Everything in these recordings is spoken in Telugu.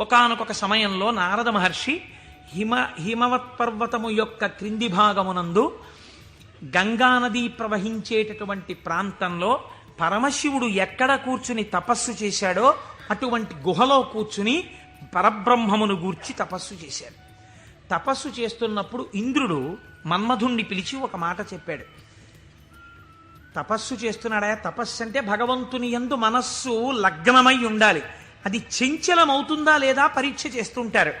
ఒకానొక సమయంలో నారద మహర్షి హిమ హిమవత్ పర్వతము యొక్క క్రింది భాగమునందు గంగానది ప్రవహించేటటువంటి ప్రాంతంలో పరమశివుడు ఎక్కడ కూర్చుని తపస్సు చేశాడో అటువంటి గుహలో కూర్చుని పరబ్రహ్మమును గూర్చి తపస్సు చేశాడు. తపస్సు చేస్తున్నప్పుడు ఇంద్రుడు మన్మధుణ్ణి పిలిచి ఒక మాట చెప్పాడు. తపస్సు చేస్తున్నాడా? తపస్సు అంటే భగవంతుని యందు మనస్సు లగ్నమై ఉండాలి. అది చంచలమవుతుందా లేదా పరీక్ష చేస్తుంటారు.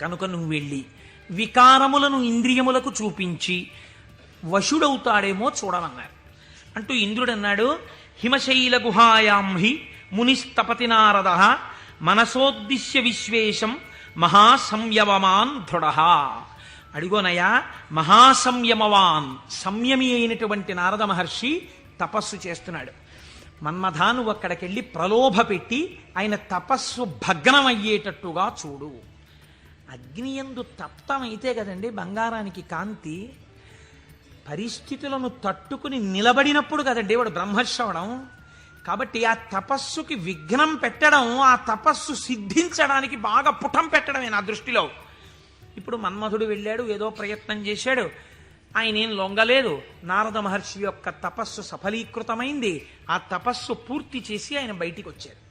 కనుక నువ్వు వెళ్ళి వికారములను ఇంద్రియములకు చూపించి వశుడవుతాడేమో చూడమన్నారు. అంటూ ఇంద్రుడన్నాడు హిమశైల గుహాయాం హి మునిస్తపతి నారద మనసోద్దిశ్య విశ్వేశం మహాసంయమమాన్ దృఢ. అడిగోనయ్యా మహాసంయమవాన్ సంయమి అయినటువంటి నారద మహర్షి తపస్సు చేస్తున్నాడు. మన్మధాను అక్కడికెళ్ళి ప్రలోభ పెట్టి ఆయన తపస్సు భగ్నమయ్యేటట్టుగా చూడు. అగ్నియందు తప్తమైతే కదండి బంగారానికి కాంతి. పరిస్థితులను తట్టుకుని నిలబడినప్పుడు కదండి వాడు బ్రహ్మశ్రవణం. కాబట్టి ఆ తపస్సుకి విఘ్నం పెట్టడం ఆ తపస్సు సిద్ధించడానికి బాగా పుటం పెట్టడమే నా దృష్టిలో. ఇప్పుడు మన్మధుడు వెళ్ళాడు ఏదో ప్రయత్నం చేశాడు. ఆయన ఏం లొంగలేదు. నారద మహర్షి యొక్క తపస్సు సఫలీకృతమైంది. ఆ తపస్సు పూర్తి చేసి ఆయన బయటికి వచ్చారు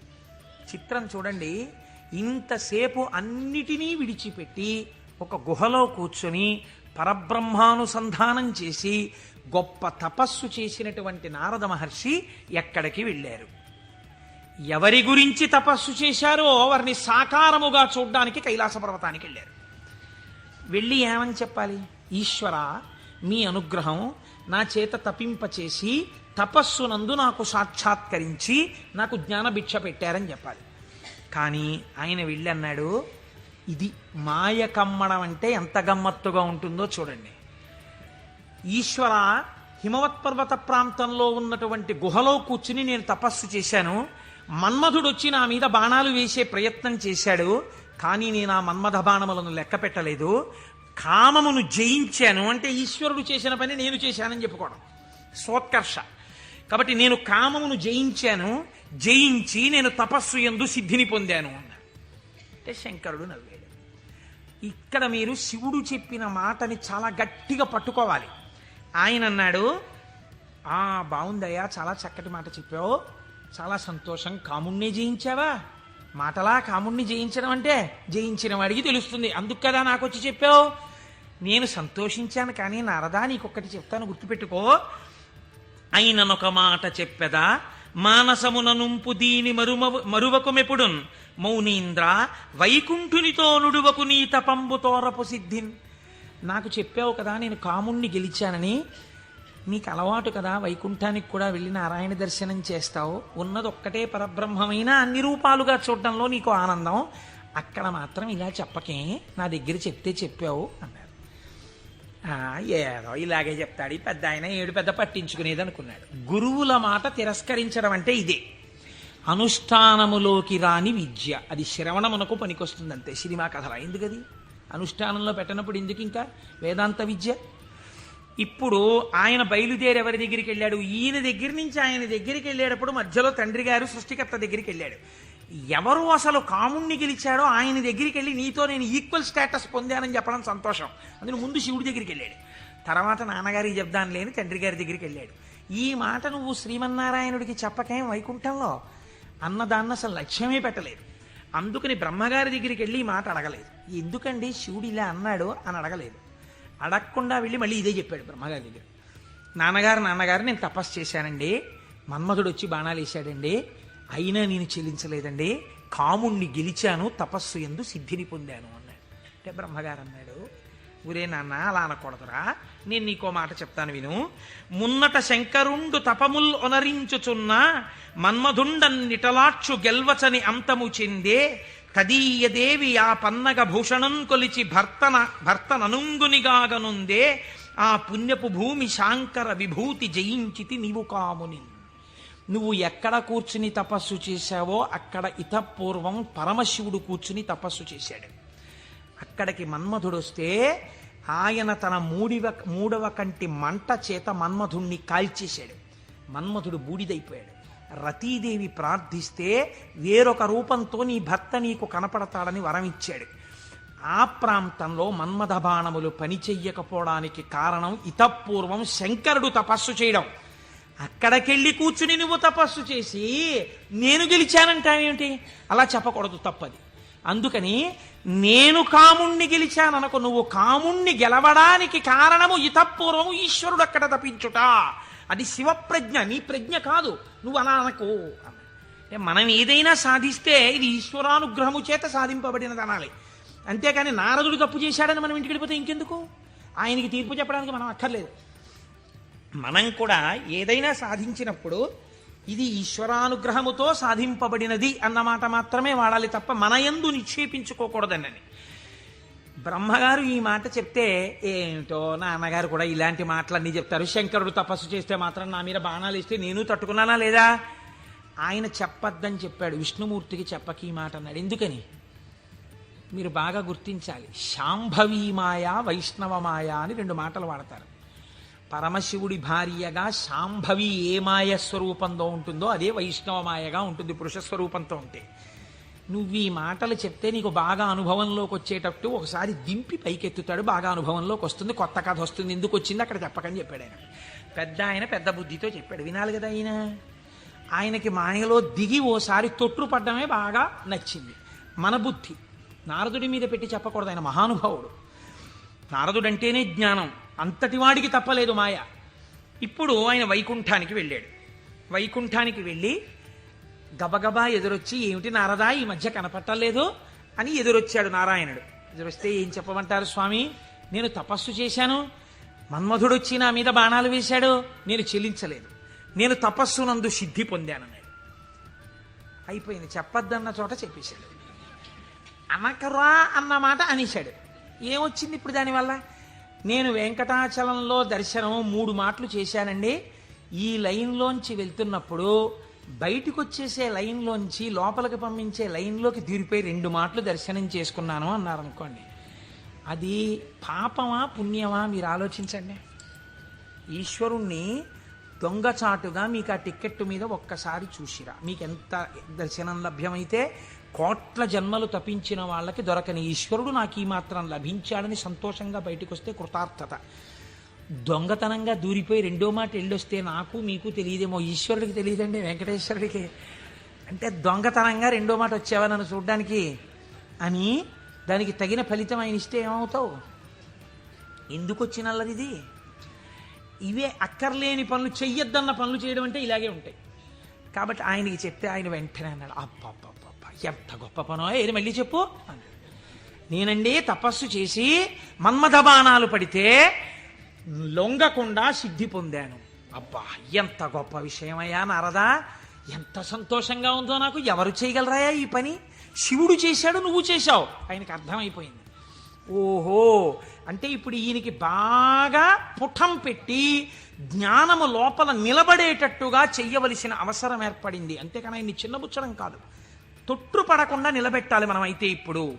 చిత్రం చూడండి. ఇంతసేపు అన్నిటినీ విడిచిపెట్టి ఒక గుహలో కూర్చొని పరబ్రహ్మానుసంధానం చేసి గొప్ప తపస్సు చేసినటువంటి నారద మహర్షి ఎక్కడికి వెళ్ళారు? ఎవరి గురించి తపస్సు చేశారో వారిని సాకారముగా చూడ్డానికి కైలాస పర్వతానికి వెళ్ళారు. వెళ్ళి ఏమని చెప్పాలి? ఈశ్వర మీ అనుగ్రహం నా చేత తపింపచేసి తపస్సునందు నాకు సాక్షాత్కరించి నాకు జ్ఞానభిక్ష పెట్టారని చెప్పాలి. కానీ ఆయన వెళ్ళి అన్నాడు ఇది మాయ కమ్మడం అంటే ఎంత గమ్మత్తుగా ఉంటుందో చూడండి. ఈశ్వర హిమవత్ పర్వత ప్రాంతంలో ఉన్నటువంటి గుహలో కూర్చుని నేను తపస్సు చేశాను. మన్మధుడు వచ్చి నా మీద బాణాలు వేసే ప్రయత్నం చేశాడు. కానీ నేను ఆ మన్మథ బాణములను లెక్క పెట్టలేదు. కామమును జయించాను అంటే ఈశ్వరుడు చేసిన పని నేను చేశానని చెప్పుకోవడం. సోత్కర్ష కాబట్టి నేను కామమును జయించాను జయించి నేను తపస్సు ఎందు సిద్ధిని పొందాను అన్నాడు. అంటే శంకరుడు నవ్వాడు. ఇక్కడ మీరు శివుడు చెప్పిన మాటని చాలా గట్టిగా పట్టుకోవాలి. ఆయన అన్నాడు ఆ బాగుందయ్యా చాలా చక్కటి మాట చెప్పావు. చాలా సంతోషం. కాముణ్ణి జయించావా? మాటలా కాముణ్ణి జయించడం అంటే జయించిన వాడికి తెలుస్తుంది. అందుకు కదా నాకు వచ్చి చెప్పావు? నేను సంతోషించాను కానీ నారదా నీకొక్కటి చెప్తాను గుర్తుపెట్టుకో. అయిననొక మాట చెప్పెదా? మానసమున నుంపు దీని మరుమ మరువకుమెపుడున్ మౌనీంద్ర వైకుంఠునితో నుడువకు నీ తపంబు తోరపు సిద్ధిన్. నాకు చెప్పావు కదా నేను కాముణ్ణి గెలిచానని. నీకు అలవాటు కదా వైకుంఠానికి కూడా వెళ్ళి నారాయణ దర్శనం చేస్తావు. ఉన్నది ఒక్కటే పరబ్రహ్మమైన అన్ని రూపాలుగా చూడడంలో నీకు ఆనందం. అక్కడ మాత్రం ఇలా చెప్పకే నా దగ్గర చెప్తే చెప్పావు అన్నారు ఏదో ఇలాగే చెప్తాడు. ఈ పెద్ద ఆయన ఏడు పెద్ద పట్టించుకునేది అనుకున్నాడు. గురువుల మాట తిరస్కరించడం అంటే ఇదే. అనుష్ఠానములోకి రాని విద్య. అది శ్రవణమునకు పనికొస్తుంది అంతే సినిమా కథల. ఎందుకది? అనుష్ఠానంలో పెట్టనప్పుడు ఎందుకు ఇంకా వేదాంత విద్య? ఇప్పుడు ఆయన బయలుదేరి ఎవరి దగ్గరికి వెళ్ళాడు? ఈయన దగ్గర నుంచి ఆయన దగ్గరికి వెళ్ళేటప్పుడు మధ్యలో తండ్రి గారు సృష్టికర్త దగ్గరికి వెళ్ళాడు. ఎవరు అసలు కాముణ్ణి గెలిచాడో ఆయన దగ్గరికి వెళ్ళి నీతో నేను ఈక్వల్ స్టేటస్ పొందానని చెప్పడం సంతోషం. అందులో ముందు శివుడి దగ్గరికి వెళ్ళాడు. తర్వాత నాన్నగారికి చెప్దాను లేని తండ్రి గారి దగ్గరికి వెళ్ళాడు. ఈ మాట నువ్వు శ్రీమన్నారాయణుడికి చెప్పకేం వైకుంఠంలో? అన్నదాన్ని అసలు లక్ష్యమే పెట్టలేదు. అందుకని బ్రహ్మగారి దగ్గరికి వెళ్ళి ఈ మాట అడగలేదు. ఎందుకండి శివుడు ఇలా అన్నాడు అని అడగలేదు. అడగకుండా వెళ్ళి మళ్ళీ ఇదే చెప్పాడు బ్రహ్మగారి దగ్గర. నాన్నగారు నాన్నగారు నేను తపస్సు చేశానండి. మన్మధుడు వచ్చి బాణాలు వేశాడండి. అయినా నేను చెల్లించలేదండి. కాముణ్ణి గెలిచాను తపస్సు ఎందు సిద్ధిని పొందాను అన్నాడు. అంటే బ్రహ్మగారు అన్నాడు ఊరే నాన్న అలా అనకూడదురా. నేను నీకో మాట చెప్తాను విను. మున్నట శంకరుండు తపముల్ ఒనరించుచున్న మన్మధుండన్నిటలాక్షు గెల్వచని అంతము చెందే తదీయదేవి ఆ పన్నగ భూషణం కొలిచి భర్తన భర్తననుంగునిగాగనుందే ఆ పుణ్యపు భూమి శాంకర విభూతి జయించితి నీవు కాముని. నువ్వు ఎక్కడ కూర్చుని తపస్సు చేశావో అక్కడ ఇతపూర్వం పరమశివుడు కూర్చుని తపస్సు చేశాడు. అక్కడికి మన్మధుడు వస్తే ఆయన తన మూడివ మూడవ కంటి మంట చేత మన్మధుణ్ణి కాల్చేశాడు. మన్మధుడు బూడిదైపోయాడు. రతీదేవి ప్రార్థిస్తే వేరొక రూపంతో నీ భర్త నీకు కనపడతాడని వరం ఇచ్చాడు ఆ ప్రాంతంలో మన్మథ బాణములు పనిచెయ్యకపోవడానికి కారణం ఇతపూర్వం శంకరుడు తపస్సు చేయడం. అక్కడికెళ్ళి కూర్చుని నువ్వు తపస్సు చేసి నేను గెలిచానంటావేమిటి? అలా చెప్పకూడదు తప్పది. అందుకని నేను కాముణ్ణి గెలిచాననుకో నువ్వు కాముణ్ణి గెలవడానికి కారణము ఇతపూర్వం ఈశ్వరుడు అక్కడ తప్పించుట. అది శివప్రజ్ఞ నీ ప్రజ్ఞ కాదు. నువ్వు అలా అనకు. అంటే మనం ఏదైనా సాధిస్తే ఇది ఈశ్వరానుగ్రహము చేత సాధింపబడినది అనాలి. అంతేకాని నారదుడు తప్పు చేశాడని మనం ఇంటికి వెళ్ళిపోతే ఇంకెందుకు? ఆయనకి తీర్పు చెప్పడానికి మనం అక్కర్లేదు. మనం కూడా ఏదైనా సాధించినప్పుడు ఇది ఈశ్వరానుగ్రహముతో సాధింపబడినది అన్నమాట మాత్రమే వాడాలి తప్ప మన యందు నిక్షేపించుకోకూడదన్నని బ్రహ్మగారు ఈ మాట చెప్తే ఏమిటో నాన్నగారు కూడా ఇలాంటి మాటలన్నీ చెప్తారు. శంకరుడు తపస్సు చేస్తే మాత్రం నా మీద బాణాలు ఇస్తే నేను తట్టుకున్నానా లేదా? ఆయన చెప్పొద్దని చెప్పాడు. విష్ణుమూర్తికి చెప్పకి ఈ మాట అన్నాడు. ఎందుకని? మీరు బాగా గుర్తించాలి. శాంభవీ మాయ వైష్ణవ మాయ అని రెండు మాటలు వాడతారు. పరమశివుడి భార్యగా శాంభవి ఏ మాయ స్వరూపంలో ఉంటుందో అదే వైష్ణవ మాయగా ఉంటుంది పురుష స్వరూపంతో ఉంటే. నువ్వు ఈ మాటలు చెప్తే నీకు బాగా అనుభవంలోకి వచ్చేటట్టు ఒకసారి దింపి పైకెత్తుతాడు బాగా అనుభవంలోకి వస్తుంది కొత్త కథ వస్తుంది ఎందుకు వచ్చింది అక్కడ చెప్పకని చెప్పాడు ఆయన. పెద్ద ఆయన పెద్ద బుద్ధితో చెప్పాడు వినాలి కదా ఆయన. ఆయనకి మాయలో దిగి ఓసారి తొట్టు పడ్డమే బాగా నచ్చింది. మన బుద్ధి. నారదుడి మీద పెట్టి చెప్పకూడదు ఆయన మహానుభావుడు. నారదుడంటేనే జ్ఞానం. అంతటి వాడికి తప్పలేదు మాయ. ఇప్పుడు ఆయన వైకుంఠానికి వెళ్ళాడు. వైకుంఠానికి వెళ్ళి గబగబా ఎదురొచ్చి ఏమిటి నారదా ఈ మధ్య కనపట్టలేదు? అని ఎదురొచ్చాడు నారాయణుడు. ఎదురొస్తే ఏం చెప్పమంటారు స్వామి? నేను తపస్సు చేశాను. మన్మధుడు వచ్చి నా మీద బాణాలు వేశాడు. నేను చెల్లించలేదు. నేను తపస్సు నందు సిద్ధి పొందానన్నాడు అయిపోయింది. చెప్పొద్దన్న చోట చెప్పేశాడు. అనకరా అన్న మాట అనేశాడు. ఏమొచ్చింది ఇప్పుడు దానివల్ల? నేను వెంకటాచలంలో దర్శనం మూడు మాటలు చేశానండి. ఈ లైన్లోంచి వెళ్తున్నప్పుడు బయటికి వచ్చేసే లైన్లోంచి లోపలికి పంపించే లైన్లోకి తీరిపోయి రెండు మాటలు దర్శనం చేసుకున్నాను అన్నారు అనుకోండి అది పాపమా పుణ్యమా మీరు ఆలోచించండి. ఈశ్వరుణ్ణి దొంగచాటుగా మీకు ఆ టిక్కెట్టు మీద ఒక్కసారి చూసిరా. మీకు ఎంత దర్శనం లభ్యమైతే కోట్ల జన్మలు తపించిన వాళ్ళకి దొరకని ఈశ్వరుడు నాకు ఈ మాత్రం లభించాడని సంతోషంగా బయటకు వస్తే కృతార్థత. దొంగతనంగా దూరిపోయి రెండో మాట వెళ్ళొస్తే నాకు మీకు తెలియదేమో ఈశ్వరుడికి తెలియదండి వెంకటేశ్వరుడికి. అంటే దొంగతనంగా రెండో మాట వచ్చావా నన్ను చూడడానికి? అని దానికి తగిన ఫలితం ఆయన ఇస్తే ఏమవుతావు? ఎందుకు వచ్చిన ఇది? ఇవే అక్కర్లేని పనులు చెయ్యొద్దన్న పనులు చేయడం అంటే ఇలాగే ఉంటాయి. కాబట్టి ఆయనకి చెప్తే ఆయన వెంటనే అన్నాడు అప్పప్ప ఎంత గొప్ప పనో ఏది మళ్ళీ చెప్పు. నేనండి తపస్సు చేసి మన్మథ బాణాలు పడితే లొంగకుండా సిద్ధి పొందాను. అబ్బా ఎంత గొప్ప విషయమయ్యా నారదా. ఎంత సంతోషంగా ఉందో నాకు ఎవరు చేయగలరాయా ఈ పని? శివుడు చేశాడు నువ్వు చేశావు. ఆయనకి అర్థమైపోయింది. ఓహో అంటే ఇప్పుడు ఈయనకి బాగా పుఠం పెట్టి జ్ఞానము లోపల నిలబడేటట్టుగా చెయ్యవలసిన అవసరం ఏర్పడింది. అంతేకాని ఆయన్ని చిన్నబుచ్చడం కాదు. తొట్టు పడకుండా నిలబెట్టాలి మనం అయితే ఇప్పుడు.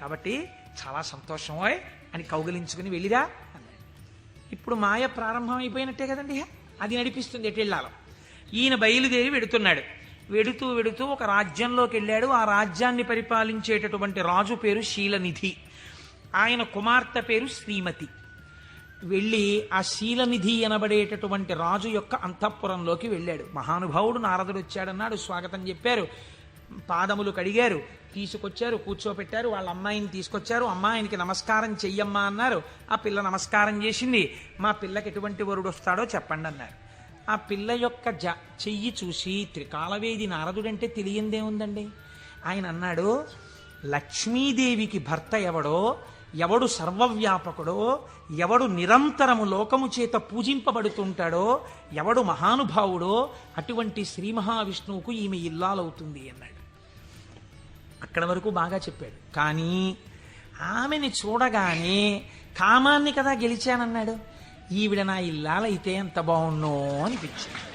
కాబట్టి చాలా సంతోషమోయ్ అని కౌగిలించుకుని వెళ్ళిరా. ఇప్పుడు మాయ ప్రారంభం అయిపోయినట్టే కదండి అది నడిపిస్తుంది ఎటు వెళ్ళాలో. ఈయన బయలుదేరి వెడుతున్నాడు. వెడుతూ వెడుతూ ఒక రాజ్యంలోకి వెళ్ళాడు. ఆ రాజ్యాన్ని పరిపాలించేటటువంటి రాజు పేరు శీలనిధి. ఆయన కుమార్తె పేరు శ్రీమతి. వెళ్ళి ఆ శీలనిధి అనబడేటటువంటి రాజు యొక్క అంతఃపురంలోకి వెళ్ళాడు. మహానుభావుడు నారదుడు వచ్చాడన్నాడు. స్వాగతం చెప్పారు. పాదములు కడిగారు తీసుకొచ్చారు కూర్చోపెట్టారు వాళ్ళ అమ్మాయిని తీసుకొచ్చారు అమ్మాయినికి నమస్కారం చెయ్యమ్మా అన్నారు. ఆ పిల్ల నమస్కారం చేసింది. మా పిల్లకి ఎటువంటి వరుడు వస్తాడో చెప్పండి అన్నారు. ఆ పిల్ల యొక్క జ చెయ్యి చూసి త్రికాలవేది నారదుడంటే తెలియందే ఉందండి. ఆయన అన్నాడు లక్ష్మీదేవికి భర్త ఎవడో ఎవడు సర్వవ్యాపకుడో ఎవడు నిరంతరము లోకము చేత పూజింపబడుతుంటాడో ఎవడు మహానుభావుడో అటువంటి శ్రీ మహావిష్ణువుకు ఈమె ఇల్లాలవుతుంది అన్నాడు. అక్కడ వరకు బాగా చెప్పాడు. కానీ ఆమెని చూడగానే కామాన్ని కదా గెలిచానన్నాడు. ఈవిడ నా ఇల్లాలైతే ఎంత బాగుండో అనిపించింది.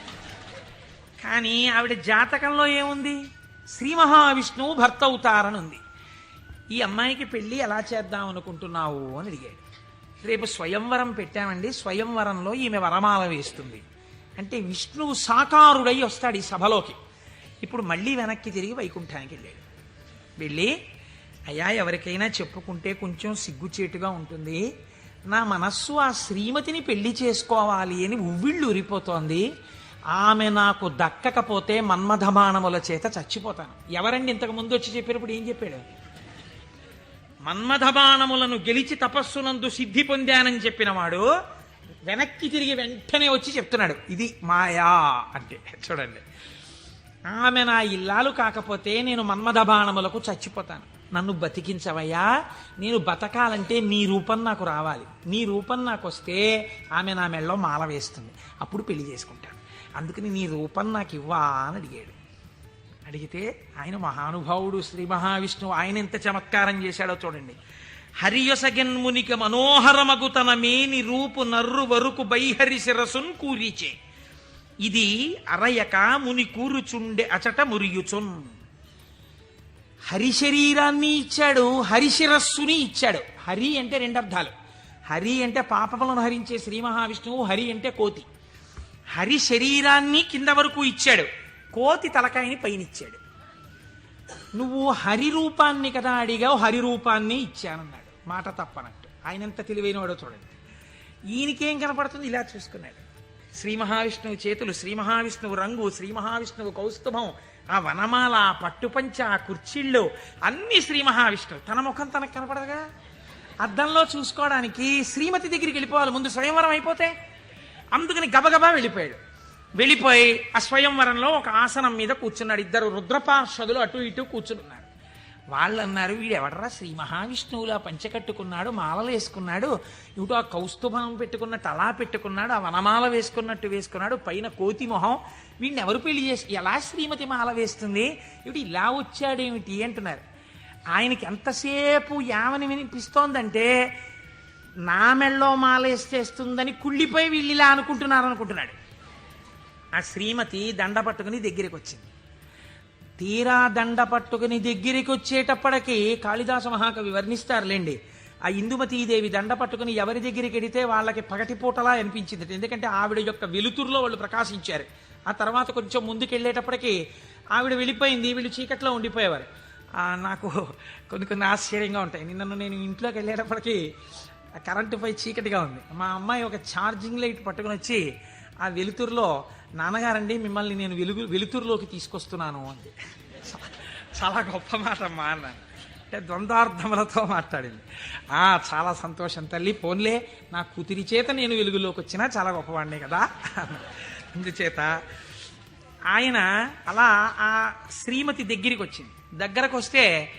కానీ ఆవిడ జాతకంలో ఏముంది? శ్రీ మహావిష్ణువు భర్త అవుతారని ఉంది ఈ అమ్మాయికి పెళ్ళి ఎలా చేద్దాం అనుకుంటున్నావు అని అడిగాడు. రేపు స్వయంవరం పెట్టామండి. స్వయంవరంలో ఈమె వరమాల వేస్తుంది. అంటే విష్ణువు సాకారుడై వస్తాడు ఈ సభలోకి. ఇప్పుడు మళ్ళీ వెనక్కి తిరిగి వైకుంఠానికి వెళ్ళాడు. వెళ్ళి అయ్యా ఎవరికైనా చెప్పుకుంటే కొంచెం సిగ్గుచేటుగా ఉంటుంది. నా మనస్సు ఆ శ్రీమతిని పెళ్ళి చేసుకోవాలి అని ఉవ్విళ్ళు ఉరిపోతోంది ఆమె నాకు దక్కకపోతే మన్మధమానముల చేత చచ్చిపోతాను. ఎవరండి ఇంతకు ముందు వచ్చి చెప్పినప్పుడు ఏం చెప్పాడు? మన్మధమానములను గెలిచి తపస్సునందు సిద్ధి పొందానని చెప్పినవాడు వెనక్కి తిరిగి వెంటనే వచ్చి చెప్తున్నాడు. ఇది మాయా అంటే చూడండి. ఆమె నా ఇల్లాలు కాకపోతే నేను మన్మథ బాణములకు చచ్చిపోతాను. నన్ను బతికించవయ్యా నేను బతకాలంటే నీ రూపం నాకు రావాలి. నీ రూపం నాకు వస్తే ఆమె నా మెళ్ళలో మాల వేస్తుంది. అప్పుడు పెళ్ళి చేసుకుంటాను అందుకని నీ రూపం నాకు ఇవ్వా అని అడిగాడు. అడిగితే ఆయన మహానుభావుడు శ్రీ మహావిష్ణువు ఆయన ఎంత చమత్కారం చేశాడో చూడండి. హరియసగన్మునిక మనోహరమగు తన మేని రూపు నర్రు వరుకు బైహరి శిరసున్ కూరిచే. ఇది అరయక ముని కూరుచుండె అచట మురియుచున్. హరి శరీరాన్ని ఇచ్చాడు హరి శిరస్సుని ఇచ్చాడు. హరి అంటే రెండు అర్థాలు హరి అంటే పాపములను హరించే శ్రీ మహావిష్ణువు హరి అంటే కోతి. హరి శరీరాన్ని కింద వరకు ఇచ్చాడు. కోతి తలకాయని పైనిచ్చాడు. నువ్వు హరి రూపాన్ని కదా అడిగావు హరి రూపాన్ని ఇచ్చానన్నాడు. మాట తప్పనట్టు. ఆయన ఎంత తెలివైనవాడో చూడండి. ఈయనకేం కనపడుతుంది? ఇలా చూసుకున్నాడు. శ్రీ మహావిష్ణువు చేతులు శ్రీ మహావిష్ణువు రంగు శ్రీ మహావిష్ణువు కౌస్తుభం ఆ వనమాల ఆ పట్టుపంచ ఆ కుర్చీళ్ళు అన్ని శ్రీ మహావిష్ణువు. తన ముఖం తనకు కనపడదుగా? అద్దంలో చూసుకోవడానికి శ్రీమతి దగ్గరికి వెళ్ళిపోవాలి. ముందు స్వయంవరం అయిపోతే అందుకని గబగబా వెళ్ళిపోయాడు. వెళ్ళిపోయి ఆ స్వయంవరంలో ఒక ఆసనం మీద కూర్చున్నాడు. ఇద్దరు రుద్రపార్షదులు అటు ఇటు కూర్చున్నారు వాళ్ళు అన్నారు వీడు ఎవడరా శ్రీ మహావిష్ణువులా పంచె కట్టుకున్నాడు మాలలు వేసుకున్నాడు ఇటు ఆ కౌస్తుభం పెట్టుకున్నట్టు అలా పెట్టుకున్నాడు ఆ వనమాల వేసుకున్నట్టు వేసుకున్నాడు పైన కోతి మొహం వీడిని ఎవరు పెళ్ళి చేసి ఎలా శ్రీమతి మాల వేస్తుంది? ఇటు ఇలా వచ్చాడేమిటి? అంటున్నారు. ఆయనకి ఎంతసేపు యావని వినిపిస్తోందంటే నా మెళ్ళో మాల వేసేస్తుందని కుళ్ళిపోయి వీళ్ళు ఇలా అనుకుంటున్నారు అనుకుంటున్నాడు ఆ శ్రీమతి దండ పట్టుకుని దగ్గరికి వచ్చింది. తీరా దండ పట్టుకుని దగ్గరికి వచ్చేటప్పటికి కాళిదాస మహాకవి వర్ణిస్తారులేండి. ఆ ఇందుమతీదేవి దండ పట్టుకుని ఎవరి దగ్గరికి వెడితే వాళ్ళకి పగటిపూటలా అనిపించింది ఎందుకంటే ఆవిడ యొక్క వెలుతురులో వాళ్ళు ప్రకాశించారు. ఆ తర్వాత కొంచెం ముందుకెళ్ళేటప్పటికి ఆవిడ వెళ్ళిపోయింది వీళ్ళు చీకట్లో ఉండిపోయేవారు. నాకు కొన్ని కొన్ని ఆశ్చర్యంగా ఉంటాయి. నిన్నను నేను ఇంట్లోకి వెళ్ళేటప్పటికి ఆ కరెంటు పై చీకటిగా ఉంది. మా అమ్మాయి ఒక ఛార్జింగ్ లైట్ పట్టుకుని వచ్చి ఆ వెలుతురులో నాన్నగారండి మిమ్మల్ని నేను వెలుగు వెలుతురులోకి తీసుకొస్తున్నాను అంది. చాలా గొప్ప మాట అమ్మా అన్నాను. అంటే ద్వంద్వార్థములతో మాట్లాడింది. ఆ చాలా సంతోషం తల్లి. పోన్లే నా కూతురి చేత నేను వెలుగులోకి వచ్చినా చాలా గొప్పవాడినే కదా అందుచేత ఆయన అలా ఆ శ్రీమతి దగ్గరికి వచ్చింది దగ్గరకు వస్తే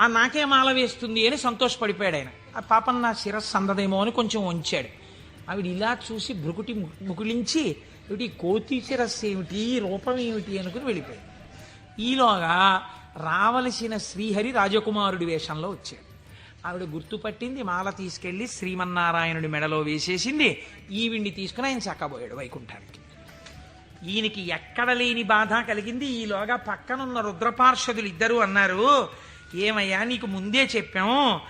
ఆ నాకే మాల వేస్తుంది అని సంతోషపడిపోయాడు ఆయన. ఆ పాపం నా శిరస్సు అందదేమో అని కొంచెం ఉంచాడు. ఆవిడ ఇలా చూసి భృకుటి ముకులించి ముకుళించి ఏమిటి కోతి శిరస్సు ఏమిటి? రూపం ఏమిటి? అనుకుని వెళ్ళిపోయాడు ఈలోగా రావలసిన శ్రీహరి రాజకుమారుడి వేషంలో వచ్చాడు. ఆవిడ గుర్తుపట్టింది మాల తీసుకెళ్ళి శ్రీమన్నారాయణుడి మెడలో వేసేసింది. ఈవిడ్ని తీసుకుని ఆయన చక్కబోయాడు వైకుంఠానికి. ఈయనకి ఎక్కడ లేని బాధ కలిగింది. ఈలోగా పక్కనున్న రుద్రపార్షదులు ఇద్దరు అన్నారు ఏమయ్యా నీకు ముందే చెప్పాం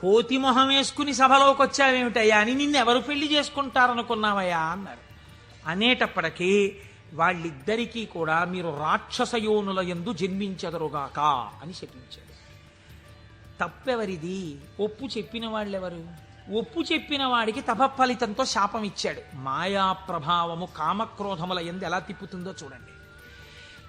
కోతి మొహం వేసుకుని సభలోకి వచ్చావేమిటయ్యా అని నిన్ను ఎవరు పెళ్ళి చేసుకుంటారనుకున్నావయ్యా? అన్నారు. అనేటప్పటికీ వాళ్ళిద్దరికీ కూడా మీరు రాక్షసయోనుల ఎందు జన్మించదరుగాక అని చెప్పించాడు. తప్పెవరిది? ఒప్పు చెప్పిన వాళ్ళెవరు? ఒప్పు చెప్పిన వాడికి తపఫలితంతో శాపం ఇచ్చాడు మాయా ప్రభావము కామక్రోధముల ఎందు ఎలా తిప్పుతుందో చూడండి.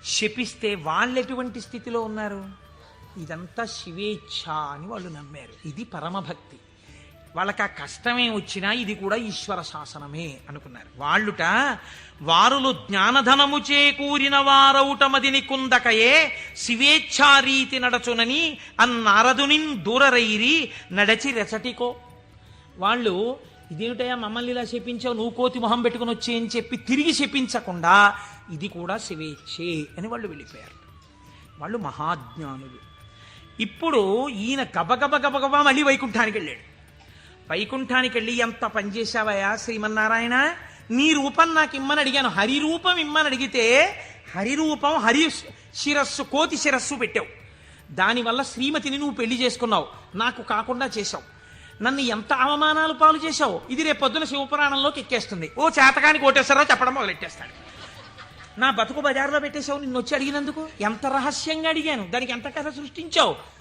శపిస్తే వాళ్ళెటువంటి స్థితిలో ఉన్నారు? ఇదంతా శివేచ్ఛ అని వాళ్ళు నమ్మారు. ఇది పరమభక్తి. వాళ్ళకి ఆ కష్టమే వచ్చినా ఇది కూడా ఈశ్వర శాసనమే అనుకున్నారు. వాళ్ళుట వారులు జ్ఞానధనము చేకూరిన వారౌటమదిని కుందకయే శివేచ్ఛారీతి నడచునని అన్నారదునిన్ దూరరైరి నడచి రెచటికో వాళ్ళు ఇదేమిటయా మమ్మల్ని ఇలా శపించావు నువ్వు కోతి మొహం పెట్టుకుని వచ్చే అని చెప్పి తిరిగి శపించకుండా ఇది కూడా శివేచ్ఛే అని వాళ్ళు వెళ్ళిపోయారు. వాళ్ళు మహాజ్ఞానులు. ఇప్పుడు ఈయన గబగబ గబగబా మళ్ళీ వైకుంఠానికి వెళ్ళాడు. వైకుంఠానికి వెళ్ళి ఎంత పనిచేశావయా శ్రీమన్నారాయణ? నీ రూపం నాకు ఇమ్మని అడిగాను. హరి రూపం ఇమ్మని అడిగితే హరి రూపం హరి శిరస్సు కోతి శిరస్సు పెట్టావు. దానివల్ల శ్రీమతిని నువ్వు పెళ్ళి చేసుకున్నావు. నాకు కాకుండా చేశావు. నన్ను ఎంత అవమానాలు పాలు చేశావు? ఇది రేపు పొద్దున శివపురాణంలోకి ఎక్కేస్తుంది. ఓ చేతకానికి కోటేశ్వరరావు చెప్పడం మొదలెట్టేస్తాడు. నా బతుకు బజార్లో పెట్టేశావు నిన్ను వచ్చి అడిగినందుకు? ఎంత రహస్యంగా అడిగాను? దానికి ఎంత కథ సృష్టించావు?